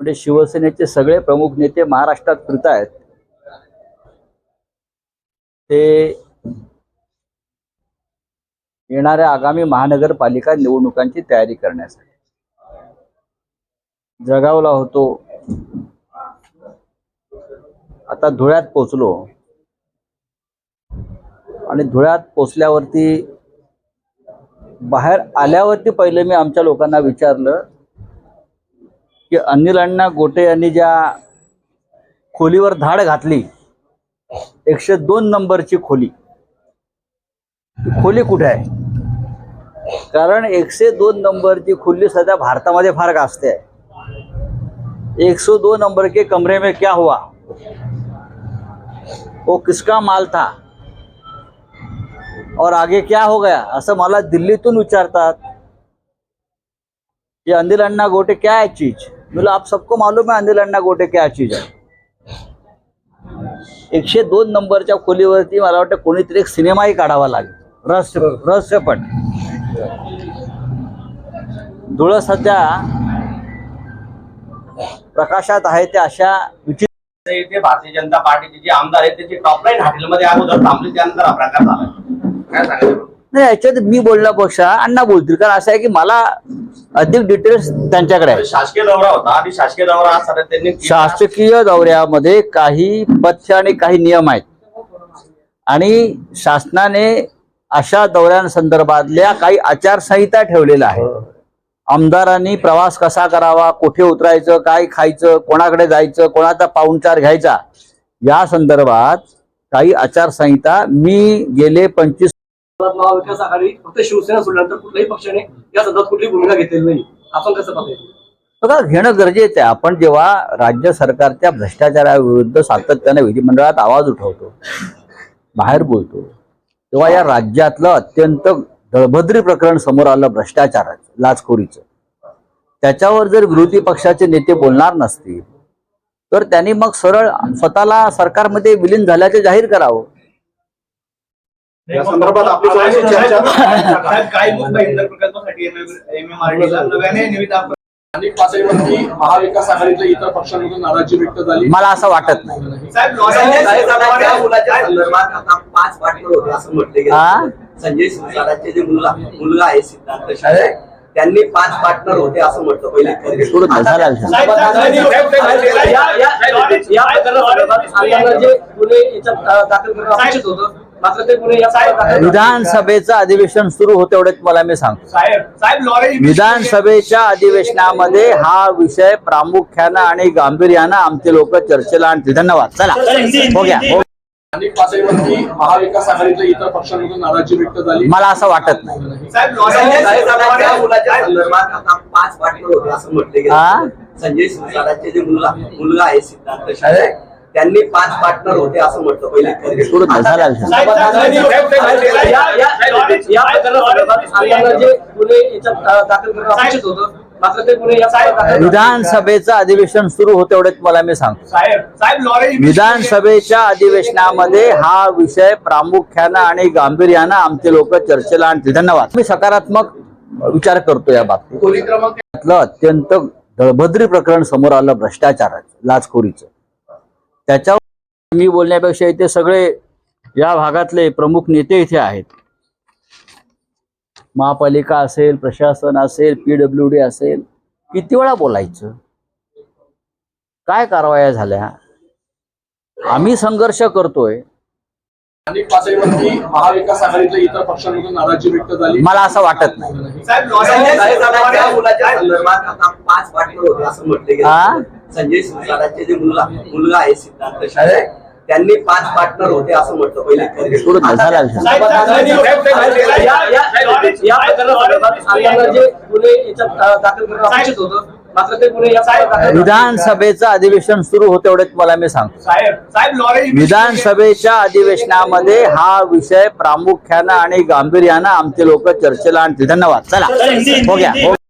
म्हणजे शिवसेनेचे सगळे प्रमुख नेते महाराष्ट्रात फिरत आहेत. ते येणाऱ्या आगामी महानगरपालिका निवडणुकांची तयारी करण्यासाठी. जगावला होतो. आता धुळ्यात पोचलो आणि धुळ्यात पोचल्यावरती बाहेर आल्यावरती पहिले मी आमच्या लोकांना विचारलं की अनिल अण्णा गोटे यांनी ज्या खोलीवर धाड घातली एकशे दोन नंबरची खोली. खोली कुठे आहे? कारण एकशे दोन नंबरची खोली सध्या भारतामध्ये फार गाजते आहे एक दो नंबर के कमरे में क्या हुआ? वो किसका माल था? और आगे क्या हो गया? असं मला दिल्लीतून विचारतात. ये अनिल अन्ना गोटे क्या है चीज? बोला आप सबको मालूम है अनिल अन्ना गोटे क्या चीज आहे एकशे दोन नंबरच्या खोलीवरती मला वाटतं कोणीतरी एक सिनेमाही काढावा लागेल. रहस्य रहस्यपट. धुळं सध्या प्रकाशात आहे ते अशा विचित्र ते भारतीय जनता पार्टीचे जे आमदार आहेत त्याची टॉपलाईन हॉटेलमध्ये अगोदर थांबले त्यानंतर हा प्रकार झाला. काय सांगायचं? नाही याच्यात मी बोलण्यापेक्षा अण्णा बोलतील. कारण असं आहे की मला अधिक डिटेल्स त्यांच्याकडे आहे शासकीय दौरा होता. आणि शासकीय दौरा सध्या त्यांनी शासकीय दौऱ्यामध्ये काही पथ्य आणि काही नियम आहेत. आणि शासनाने अशा दौऱ्यांसंदर्भातल्या काही आचारसंहिता ठेवलेल्या आहेत. आमदारांनी प्रवास कसा करावा कुठे उतरायचं काय खायचं कोणाकडे जायचं कोणाचा पाहुणचार घ्यायचा या संदर्भात काही आचारसंहिता मी गेले पंचवीस महाविकास आघाडी फक्त शिवसेना सोडल्यानंतर कुठल्याही पक्षाने या संदर्भात कुठली भूमिका घेतलेली नाही. आपण कसं पाहतो बघा घेणं गरजेचं आहे. आपण जेव्हा राज्य सरकारच्या भ्रष्टाचाराविरुद्ध सातत्याने विधिमंडळात आवाज उठवतो बाहेर बोलतो तेव्हा या राज्यातलं अत्यंत दळभद्री प्रकरण समोर आलं भ्रष्टाचाराचं लाचखोरीचं. त्याच्यावर जर विरोधी पक्षाचे नेते बोलणार नसतील तर त्यांनी मग सरळ स्वतःला सरकारमध्ये विलीन झाल्याचे जाहीर करावं. या संदर्भात आपली चर्चा महाविकास आघाडीतल्या इतर पक्षांमधून नाराजी व्यक्त झाली मला असं वाटत नाही पाच पार्टनर होते असं म्हटलं हा? गेलं संजय शिरसाटाचे जे मुलगा मुलगा आहे सिद्धार्थ शिंदे त्यांनी पाच पार्टनर होते असं म्हटलं पहिले दाखल करणं अपेक्षित होतं विधानसभेचं अधिवेशन सुरू होते एवढेच मला मी सांगतो. साहेब साहेब लॉरेन्स विधानसभेच्या अधिवेशनामध्ये हा विषय प्रामुख्याने आणि गांभीर्यानं आमचे लोक चर्चेला आणतील. धन्यवाद. चला हो गया. स्थानिक पातळीवरती महाविकास आघाडीतल्या इतर पक्षांमधून नाराजी व्यक्त झाली. मला असं वाटत नाही. साहेब संजय पाच होते असं म्हटलं मुलगा आहे सिद्धार्थ त्यांनी पाच पार्टनर होते असं म्हटलं पहिले. विधानसभेचं अधिवेशन सुरू होते एवढेच मला मी सांगतो. साहेब साहेब लॉरेन्स विधानसभेच्या अधिवेशनामध्ये हा विषय प्रामुख्यानं आणि गांभीर्यानं आमचे लोक चर्चेला आणतील. धन्यवाद. मी सकारात्मक विचार करतो या बाबतीत. अत्यंत दळभद्री प्रकरण समोर आलं भ्रष्टाचाराचं लाचखोरीचं. त्याच्यावर मी बोलण्यापेक्षा इथे सगळे या भागातले प्रमुख नेते इथे आहेत. महापालिका असेल प्रशासन असेल पीडब्ल्यू डी असेल किती वेळा बोलायचं? काय कारवाया झाल्या? आम्ही संघर्ष करतोय. पातळीवरती महाविकास आघाडीतल्या इतर पक्षांमधून नाराजी व्यक्त झाली मला असं वाटत नाही साहेब संजय पाच पार्टनर होते असं म्हटलं हा? मुलगा मुलगा आहे सिद्धार्थ त्यांनी पाच पार्टनर होते असं म्हटलं पहिले या- दाखल करणं अपेक्षित होतं या दाखल करणं- विधानसभेचं अधिवेशन सुरू होते एवढेच मला मी सांगतो. साहेब साहेब लॉरेन्स विधानसभेच्या अधिवेशनामध्ये हा विषय प्रामुख्यानं आणि गांभीर्यानं आमचे लोक चर्चेला आणतील. धन्यवाद. चला. हो गया हो